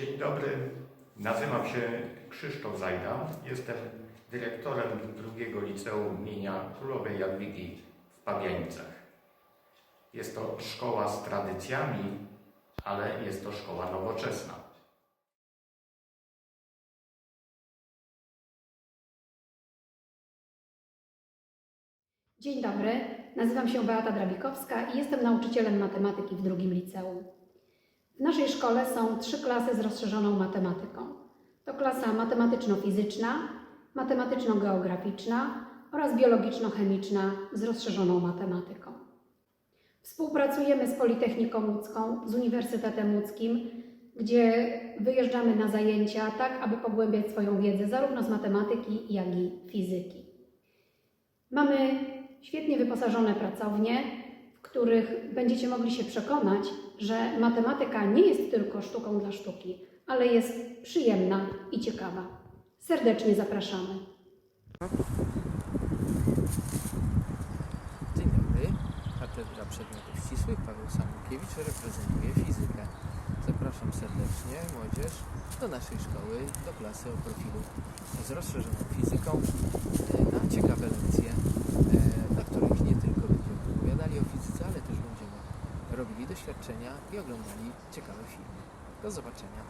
Dzień dobry, nazywam się Krzysztof Zajda. Jestem dyrektorem drugiego liceum imienia Królowej Jadwigi w Pabianicach. Jest to szkoła z tradycjami, ale jest to szkoła nowoczesna. Dzień dobry, nazywam się Beata Drabikowska i jestem nauczycielem matematyki w drugim liceum. W naszej szkole są trzy klasy z rozszerzoną matematyką. To klasa matematyczno-fizyczna, matematyczno-geograficzna oraz biologiczno-chemiczna z rozszerzoną matematyką. Współpracujemy z Politechniką Łódzką, z Uniwersytetem Łódzkim, gdzie wyjeżdżamy na zajęcia tak, aby pogłębiać swoją wiedzę zarówno z matematyki, jak i fizyki. Mamy świetnie wyposażone pracownie, w których będziecie mogli się przekonać, że matematyka nie jest tylko sztuką dla sztuki, ale jest przyjemna i ciekawa. Serdecznie zapraszamy. Dzień dobry. Katedra Przedmiotów Ścisłych Paweł Samukiewicz reprezentuje fizykę. Zapraszam serdecznie młodzież do naszej szkoły, do klasy o profilu z rozszerzoną fizyką e, na ciekawe lekcje, e, na których nie tylko będziemy opowiadali o fizyce, ale też będziemy robili doświadczenia i oglądali ciekawe filmy. Do zobaczenia.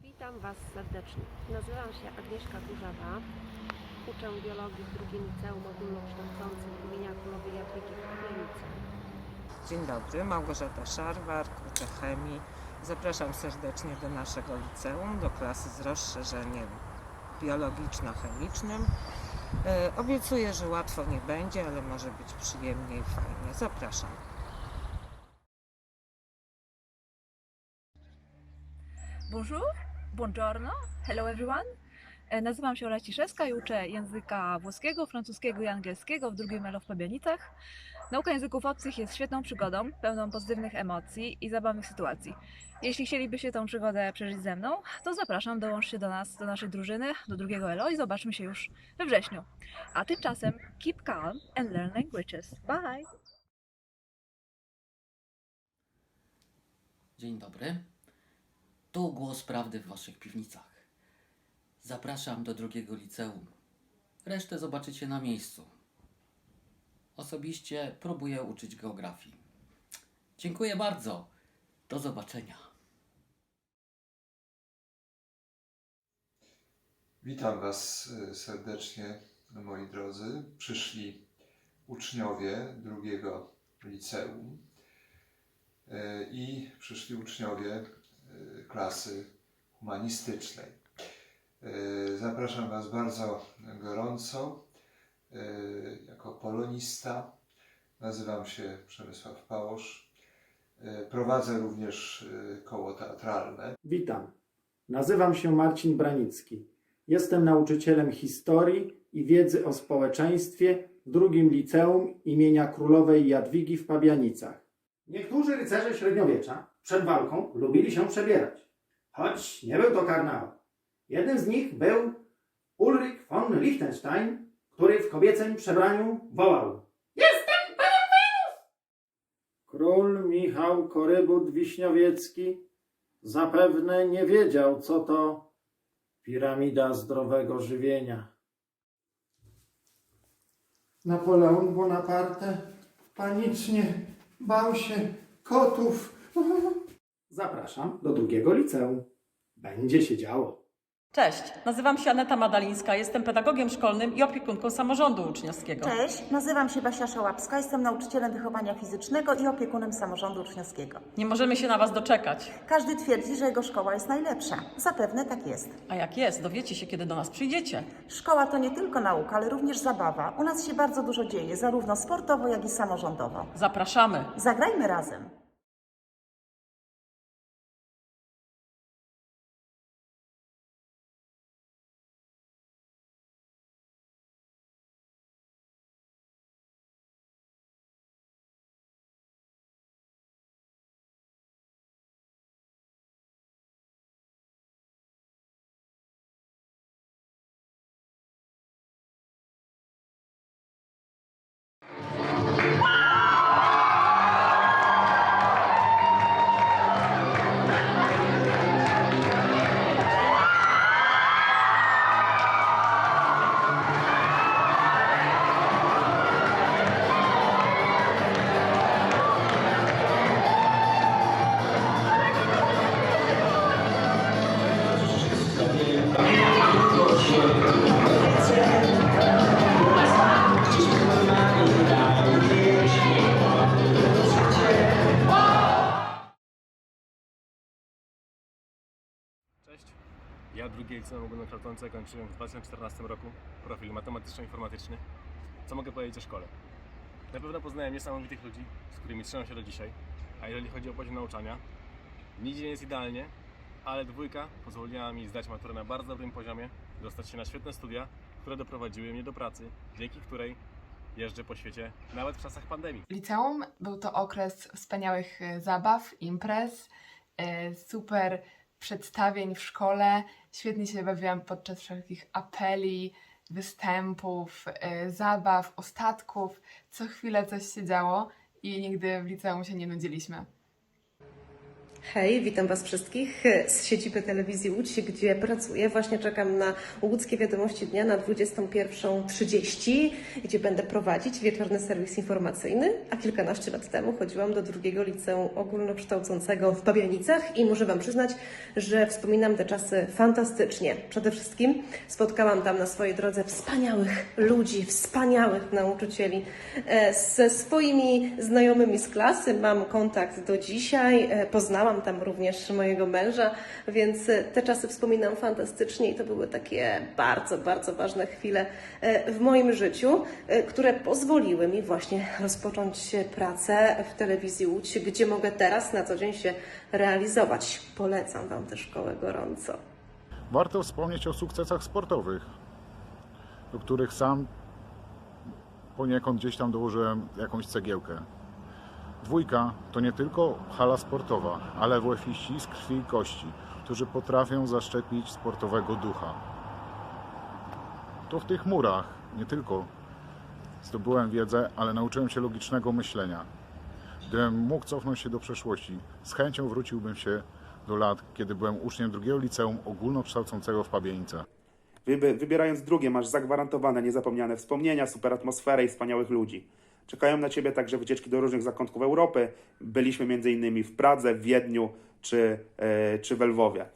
Witam Was serdecznie. Nazywam się Agnieszka Kurzawa. Uczę biologii w drugim liceum ogólnokształcącym imienia Królowej Jadwigi w Pabianicy. Dzień dobry, Małgorzata Szarwar, uczę chemii. Zapraszam serdecznie do naszego liceum, do klasy z rozszerzeniem biologiczno-chemicznym. E, obiecuję, że łatwo nie będzie, ale może być przyjemnie i fajnie. Zapraszam. Bonjour, buongiorno, hello everyone. E, Nazywam się Ola Ciszewska i uczę języka włoskiego, francuskiego i angielskiego w drugim ELO w Pabianicach. Nauka języków obcych jest świetną przygodą, pełną pozytywnych emocji i zabawnych sytuacji. Jeśli chcielibyście tę przygodę przeżyć ze mną, to zapraszam, dołączcie do nas, do naszej drużyny, do drugiego ELO i zobaczmy się już we wrześniu. A tymczasem keep calm and learn languages. Bye! Dzień dobry. Tu głos prawdy w waszych piwnicach. Zapraszam do drugiego liceum. Resztę zobaczycie na miejscu. Osobiście próbuję uczyć geografii. Dziękuję bardzo. Do zobaczenia. Witam Was y, serdecznie, moi drodzy. Przyszli uczniowie drugiego liceum y, i przyszli uczniowie y, klasy humanistycznej. Y, Zapraszam Was bardzo gorąco. y, Jako polonista nazywam się Przemysław Pałosz. Y, Prowadzę również koło teatralne. Witam. Nazywam się Marcin Branicki. Jestem nauczycielem historii i wiedzy o społeczeństwie w drugim liceum imienia Królowej Jadwigi w Pabianicach. Niektórzy rycerze średniowiecza przed walką lubili się przebierać, choć nie był to karnawał. Jednym z nich był Ulrich von Liechtenstein, który w kobiecym przebraniu wołał Jestem panem! Król Michał Korybut Wiśniowiecki zapewne nie wiedział, co to piramida zdrowego żywienia. Napoleon Bonaparte panicznie bał się kotów. Zapraszam do drugiego liceum. Będzie się działo. Cześć, nazywam się Aneta Madalińska, jestem pedagogiem szkolnym i opiekunką samorządu uczniowskiego. Cześć, nazywam się Basia Szałapska, jestem nauczycielem wychowania fizycznego i opiekunem samorządu uczniowskiego. Nie możemy się na Was doczekać. Każdy twierdzi, że jego szkoła jest najlepsza. Zapewne tak jest. A jak jest, dowiecie się, kiedy do nas przyjdziecie. Szkoła to nie tylko nauka, ale również zabawa. U nas się bardzo dużo dzieje, zarówno sportowo, jak i samorządowo. Zapraszamy. Zagrajmy razem. Liceum ogólnokształcące kończyłem w 2014 roku, profil matematyczno-informatyczny. Co mogę powiedzieć o szkole? Na pewno poznałem niesamowitych ludzi, z którymi trzymam się do dzisiaj, a jeżeli chodzi o poziom nauczania, nigdzie nie jest idealnie, ale dwójka pozwoliła mi zdać maturę na bardzo dobrym poziomie, dostać się na świetne studia, które doprowadziły mnie do pracy, dzięki której jeżdżę po świecie, nawet w czasach pandemii. Liceum był to okres wspaniałych e, zabaw, imprez, e, super przedstawień w szkole. Świetnie się bawiłam podczas wszelkich apeli, występów, e, zabaw, ostatków. Co chwilę coś się działo i nigdy w liceum się nie nudziliśmy. Hej, witam Was wszystkich z siedziby telewizji Łódź, gdzie pracuję. Właśnie czekam na łódzkie wiadomości dnia na 21.30, gdzie będę prowadzić wieczorny serwis informacyjny, a kilkanaście lat temu chodziłam do drugiego liceum ogólnokształcącego w Pabianicach i muszę Wam przyznać, że wspominam te czasy fantastycznie. Przede wszystkim spotkałam tam na swojej drodze wspaniałych ludzi, wspaniałych nauczycieli. E, Ze swoimi znajomymi z klasy mam kontakt do dzisiaj. E, Poznałam tam również mojego męża, więc e, te czasy wspominam fantastycznie i to były takie bardzo, bardzo ważne chwile e, w moim życiu, e, które pozwoliły mi właśnie rozpocząć pracę w telewizji Łódź, gdzie mogę teraz na co dzień się realizować. Polecam Wam tę szkołę gorąco. Warto wspomnieć o sukcesach sportowych, do których sam poniekąd gdzieś tam dołożyłem jakąś cegiełkę. Dwójka to nie tylko hala sportowa, ale WF-iści z krwi i kości, którzy potrafią zaszczepić sportowego ducha. To w tych murach nie tylko zdobyłem wiedzę, ale nauczyłem się logicznego myślenia. Gdybym mógł cofnąć się do przeszłości, z chęcią wróciłbym się do lat, kiedy byłem uczniem drugiego liceum ogólnokształcącego w Pabienicach. Wyby- Wybierając drugie, masz zagwarantowane niezapomniane wspomnienia, super atmosferę i wspaniałych ludzi. Czekają na Ciebie także wycieczki do różnych zakątków Europy. Byliśmy m.in. w Pradze, w Wiedniu czy, e, czy we Lwowie.